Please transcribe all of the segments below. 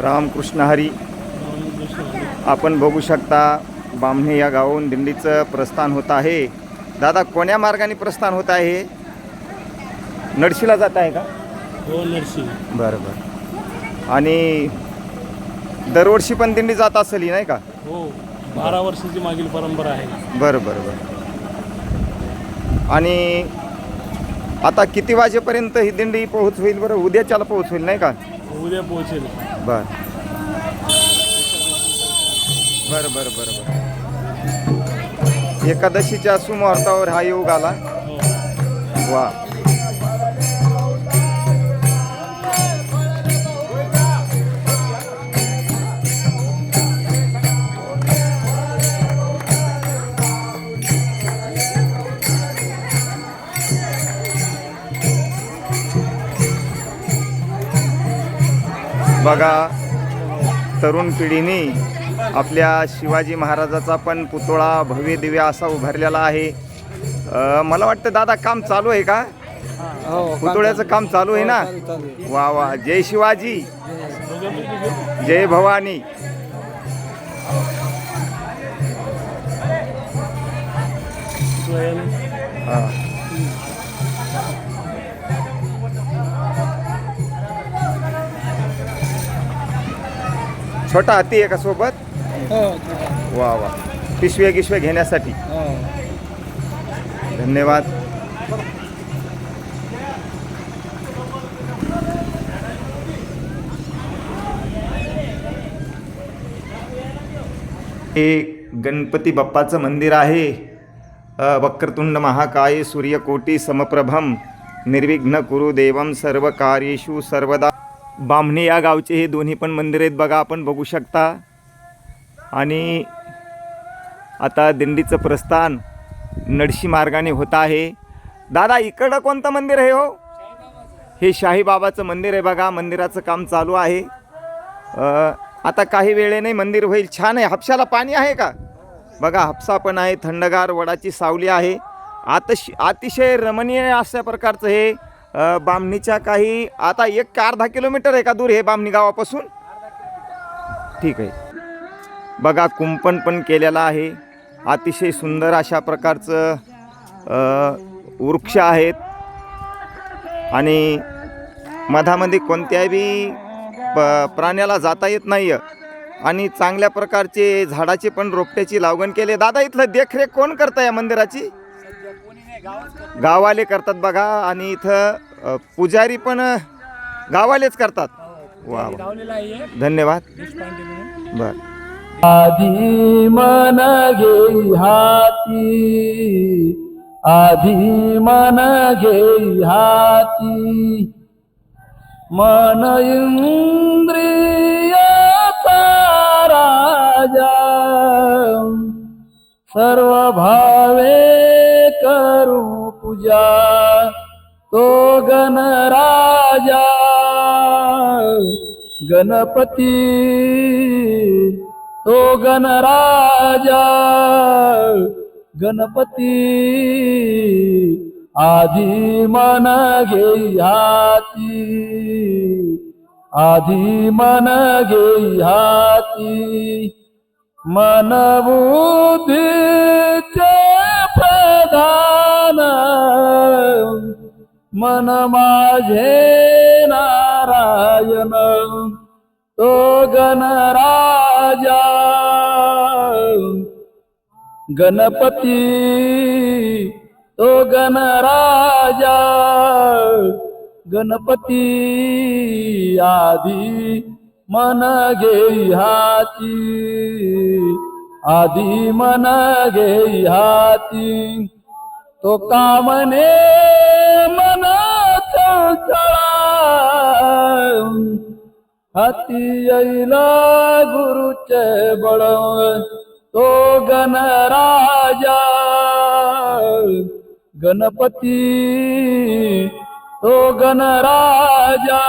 रामकृष्ण हरी. आपण बघू शकता बामणे या गावाहून दिंडीचं प्रस्थान होत आहे. दादा कोण्या मार्गाने प्रस्थान होत आहे? नडशीला जात आहे का? हो नरसी बरं बरं. आणि दरवर्षी पण दिंडी जात असेल ही, नाही का? हो बारा वर्षाची मागील परंपरा आहे. बरं बरं बरं. आणि आता किती वाजेपर्यंत ही दिंडी पोहोच होईल बरं? उद्याच्याला पोहोच होईल नाही का? उद्या पोहोचेल. बर. बरं बरं बरं बरं. एकादशीच्या सुमुहूर्तावर हा योग आला. हो. वा. बघा तरुण पिढीने आपल्या शिवाजी महाराजाचा पण पुतळा भव्य दिव्य असा उभारलेला आहे. मला वाटतं दादा काम चालू आहे का? पुतळ्याचं काम चालू आहे ना? वा वा. जय शिवाजी. जय भवानी. हा. छोटा हत्ती आहे का सोबत? वा वा. पिशव्या गिशव्या घेण्यासाठी. धन्यवाद. हे गणपती बाप्पाचं मंदिर आहे. वक्रतुंड महाकाय सूर्यकोटी समप्रभम. निर्विघ्न कुरु देवम सर्व कार्येषु सर्वदा बामणे या गावचे हे दोन्ही पण मंदिर आहेत बघा आपण बघू शकता. आणि आता दिंडीचं प्रस्थान नडशी मार्गाने होत आहे. दादा इकडं कोणतं मंदिर आहे हो? हे शाहीबाबाचं मंदिर आहे बघा मंदिराचं काम चालू आहे. आता काही वेळेने मंदिर होईल. छान आहे. हापशाला पाणी आहे का? बघा हापसा पण आहे थंडगार वडाची सावली आहे. आतश अतिशय रमणीय अशा प्रकारचं हे बामणीच्या काही आता एक का अर्धा किलोमीटर आहे का दूर हे बामणी गावापासून? ठीक आहे. बघा कुंपण पण केलेलं आहे. अतिशय सुंदर अशा प्रकारचं वृक्ष आहेत. आणि मधामध्ये कोणत्याही प प्राण्याला जाता येत नाही आणि चांगल्या प्रकारचे झाडाचे पण रोपट्याची लागवण केली. दादा इथलं देखरेख कोण करतं या मंदिराची? गावाले करतात बघा आणि इथं पुजारी पण गावालेच करतात. वा वा. धन्यवाद. बर. आधी मन घेई हाती आधी मन घेई हाती. मन इंद्रियाचा राजा सर्व भावे करू पूजा तो गणराजा गणपति तो गणराजा गणपति आधी मन गे हाती आधी मन गे हाती मन बुद्धीचे प्रधान मन माझे नारायण तो गणराजा गणपती तो गणराजा गणपती आधी मन घेई हाती आधी मन घेई हाती. तो कामने मन चळचळा हाती येईला गुरुचे बळ तो गणराजा गणपती तो गणराजा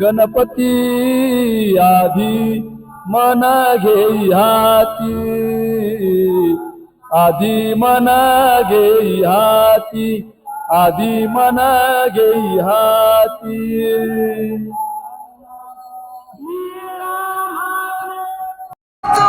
गणपती आधी मन घेई हाती. আদি মনা গেই হাতি আদি মনা গেই হাতি। তো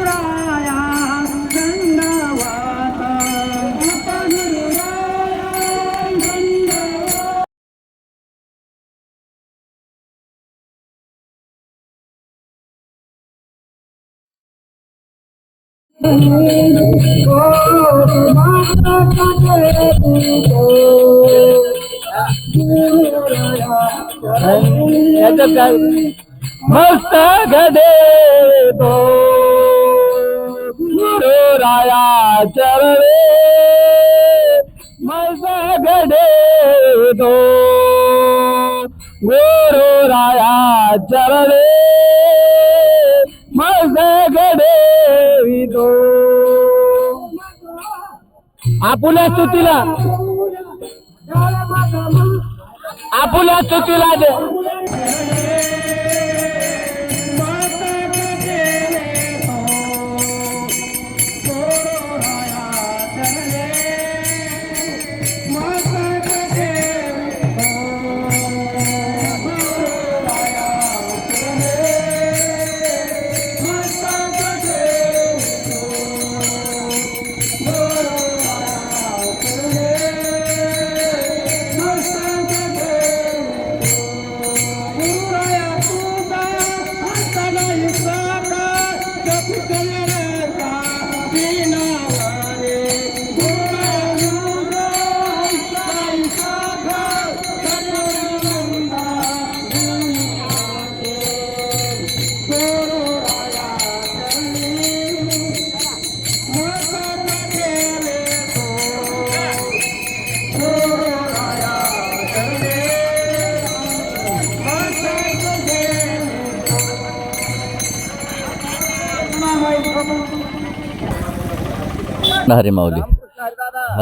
मस्त गदे तो गुरु राया चरवे मस्त गदे तो गुरु राया चरवे। गडे आपुल्या स्तुतीला। आपुल्या स्तुतीला दे। Thank. हरी माऊली.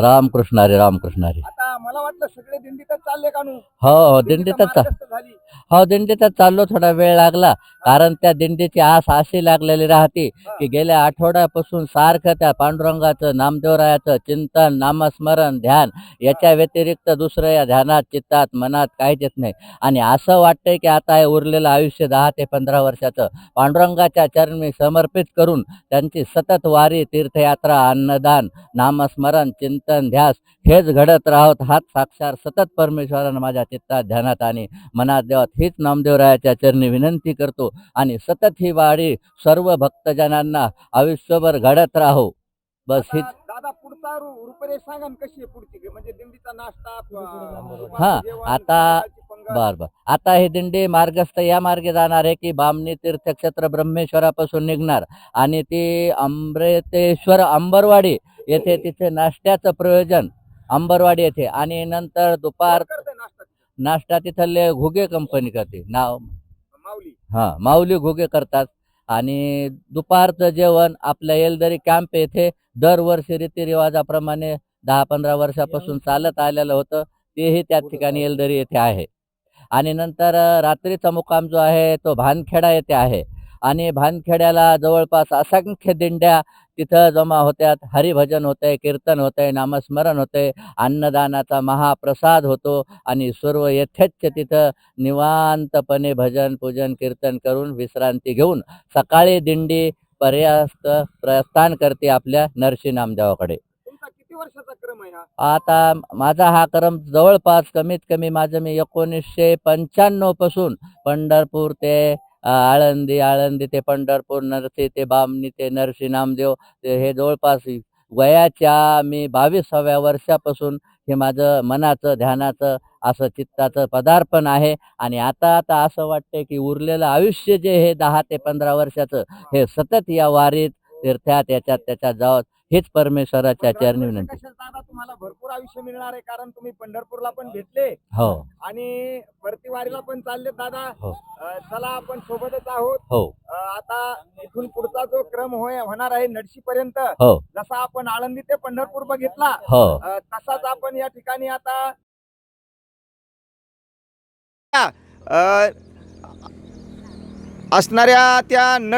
रामकृष्ण हरी रामकृष्ण हरी आता मला वाटलं सगळे दिंडीतच चालले का हो हो दिंडीतच चा- झाली. हो दिंडीचा चाललो थोडा वेळ लागला. कारण त्या दिंडीची आस अशी लागलेली राहते की गेल्या आठवड्यापासून सारखं त्या पांडुरंगाचं नामदेवरायाचं चिंतन नामस्मरण ध्यान याच्या व्यतिरिक्त दुसरं या ध्यानात चित्तात मनात काहीच येत नाही. आणि असं वाटतंय की आता हे उरलेलं आयुष्य दहा ते पंधरा वर्षाचं. पांडुरंगाच्या चरणी समर्पित करून त्यांची सतत वारी तीर्थयात्रा अन्नदान नामस्मरण चिंतन ध्यास हेच घडत राहत. हात साक्षात सतत परमेश्वरानं माझ्या चित्तात ध्यानात आणि मनात देवात हीच नामदेवरायाच्या चरणी विनंती करतो. आणि सतत ही वारी सर्व भक्तजनांना आयुष्यभर घडत राहो. बस हीच दादा पुढचा रु- रूपरेष सांगा ना कशी आहे पुढची? म्हणजे दिंडीचा नाश्ता हा, आता-. बर बर. आता ही दिंडी मार्गस्थ या मार्गे जाणार आहे की बामणी तीर्थक्षेत्र ब्रह्मेश्वरापासून निघणार. आणि ती अमृतेश्वर अंबरवाडी येथे तिथे नाश्त्याचं प्रयोजन. अंबरवाडी येथे. आणि नंतर दुपार नाश्ता तिथले घुगे कंपनी करते. नाव माऊली. हां माऊली घुगे करतात. आणि दुपारचं जेवण आपल्या येलदरी कॅम्प येथे दरवर्षी रीतिरिवाजाप्रमाणे दहा पंधरा वर्षापासून चालत आलेलं होतं. तेही त्या ठिकाणी येलदरी येथे आहे. आणि नंतर रात्रीचा मुक्काम जो आहे तो भानखेडा येथे आहे. आणि भानखेड्याला जवळपास असंख्य दिंड्या तिथं जमा होत्यात. हरिभजन होतंय कीर्तन होतंय नामस्मरण होतंय अन्नदानाचा महाप्रसाद होतो आणि सर्व यथेच्छ तिथं निवांतपणे भजन पूजन कीर्तन करून विश्रांती घेऊन सकाळी दिंडी पर्यास्त प्रस्थान करते आपल्या नरसी नामदेवाकडे. तुमचा किती वर्षाचा क्रम आहे आता माझा हा क्रम जवळपास कमीत कमी माझं मी एकोणीसशे पंच्याण्णवपासून पंढरपूर ते आळंदी आळंदी ते पंढरपूर नरसी ते बामणी ते नरसी नामदेव ते हे जवळपास वयाच्या मी बावीसाव्या वर्षापासून हे माझं मनाचं ध्यानाचं असं चित्ताचं पदार्पण आहे. आणि आता आता असं वाटतं की उरलेलं आयुष्य जे हे दहा ते पंधरा वर्षाचं हे सतत या वारीत तीर्थात याच्यात त्याच्यात जावं. हेच परमेश्वराच्या चरणी विनंती. दादा तुम्हाला भरपूर आयुष्य मिळणार आहे कारण तुम्ही पंढरपूरला पण भेटले. हो. आणि भरती वारीला पण चालले दादा. हो. अं, चला आपण सोबतच आहोत. हो. अं, आता इथून पुढचा जो क्रम होय होणार आहे नडशी पर्यंत हो. जसा आपण आळंदी ते पंढरपूर बघितला हो. अं, तसाच आपण या ठिकाणी आता अ, असणाऱ्या त्या नड